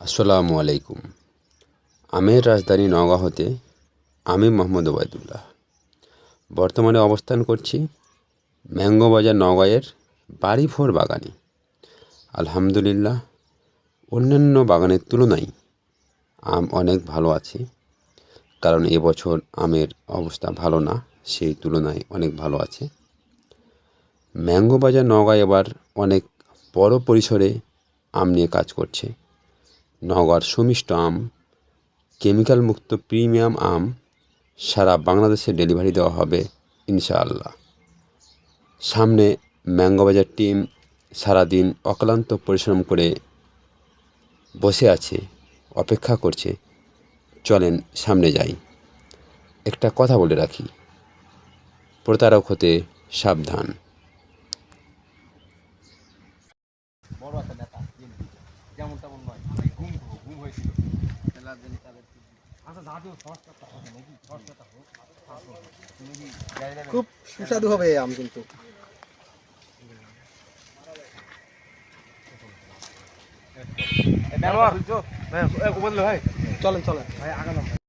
আসসালামু আলাইকুম। আমের রাজধানী নওগাঁ হতে আমি মোহাম্মদ ওবায়দুল্লাহ। বর্তমানে অবস্থান করছি ম্যাঙ্গো বাজার নওগাঁয়ের বাড়ি ফোর বাগানে। আলহামদুলিল্লাহ, অন্যান্য বাগানের তুলনায় আম অনেক ভালো আছে। কারণ এবছর আমের অবস্থা ভালো না, সেই তুলনায় অনেক ভালো আছে। ম্যাঙ্গো বাজার এবার অনেক বড় পরিসরে আম নিয়ে কাজ করছে। নওগাঁর সুমিষ্ট আম, কেমিক্যাল মুক্ত প্রিমিয়াম আম সারা বাংলাদেশে ডেলিভারি দেওয়া হবে, ইনশাআল্লাহ। সামনে ম্যাঙ্গো বাজার টিম সারাদিন অক্লান্ত পরিশ্রম করে বসে আছে, অপেক্ষা করছে। চলেন সামনে যাই। একটা কথা বলে রাখি, প্রতারক হতে সাবধান। যেমন তেমন নয় খুব সুস্বাদু হবে আম কিন্তু। ভাই চলেন চলেন। ভাই আগানো।